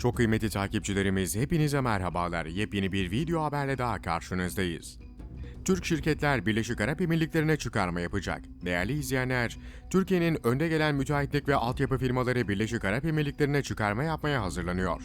Çok kıymetli takipçilerimiz hepinize merhabalar. Yepyeni bir video haberle daha karşınızdayız. Türk şirketler Birleşik Arap Emirlikleri'ne çıkarma yapacak. Değerli izleyenler, Türkiye'nin önde gelen müteahhitlik ve altyapı firmaları Birleşik Arap Emirlikleri'ne çıkarma yapmaya hazırlanıyor.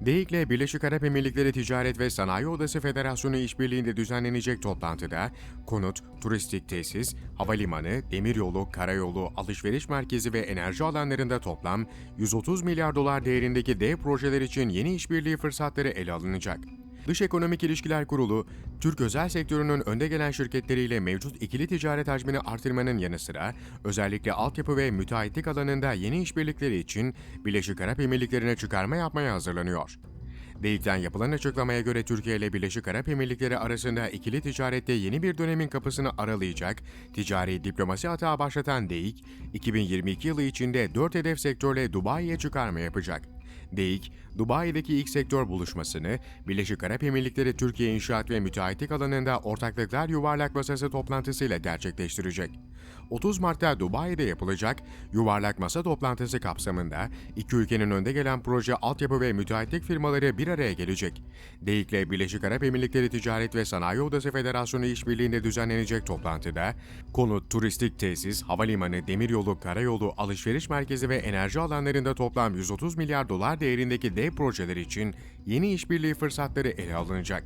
DEİK'le Birleşik Arap Emirlikleri Ticaret ve Sanayi Odası Federasyonu işbirliğinde düzenlenecek toplantıda konut, turistik tesis, havalimanı, demiryolu, karayolu, alışveriş merkezi ve enerji alanlarında toplam 130 milyar dolar değerindeki dev projeler için yeni işbirliği fırsatları ele alınacak. Dış Ekonomik İlişkiler Kurulu, Türk özel sektörünün önde gelen şirketleriyle mevcut ikili ticaret hacmini artırmanın yanı sıra özellikle altyapı ve müteahhitlik alanında yeni işbirlikleri için Birleşik Arap Emirlikleri'ne çıkarma yapmaya hazırlanıyor. DEİK'ten yapılan açıklamaya göre Türkiye ile Birleşik Arap Emirlikleri arasında ikili ticarette yeni bir dönemin kapısını aralayacak, ticari diplomasi hata başlatan DEİK, 2022 yılı içinde 4 hedef sektörle Dubai'ye çıkarma yapacak. DEİK, Dubai'deki ilk sektör buluşmasını Birleşik Arap Emirlikleri Türkiye İnşaat ve Müteahhitlik alanında ortaklıklar yuvarlak masası toplantısıyla gerçekleştirecek. 30 Mart'ta Dubai'de yapılacak yuvarlak masa toplantısı kapsamında iki ülkenin önde gelen proje altyapı ve müteahhitlik firmaları bir araya gelecek. DEİK ile Birleşik Arap Emirlikleri Ticaret ve Sanayi Odası Federasyonu işbirliğinde düzenlenecek toplantıda konut, turistik tesis, havalimanı, demiryolu, karayolu, alışveriş merkezi ve enerji alanlarında toplam 130 milyar dolar değerindeki dev projeler için yeni işbirliği fırsatları ele alınacak.